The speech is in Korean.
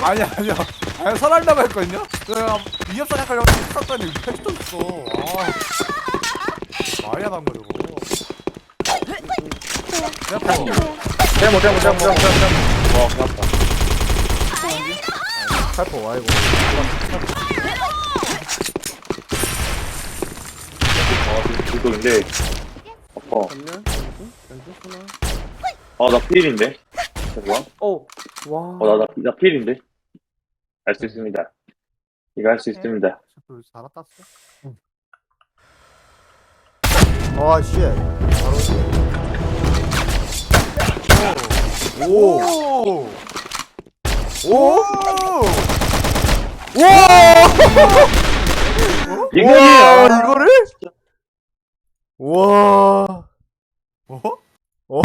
아니야 아니야 아니 설한다고 했거든요? 내가 위협 사냥하려고 쳤더니 패스쳤어? 아 말이야 난 거려고 내가 뭐 잘못 잘못 잘못 잘못 잘못 와 고맙다. 살포 아이고. 아 불독인데 아파 아나 필인데? 잠깐만 어와. 어나나 나 필인데 할 수 있습니다 이거 할 수 있습니다 그 살아 땄어 아 씨 바로 오! 오! 오! 이거야 이거를? 와 어? 어?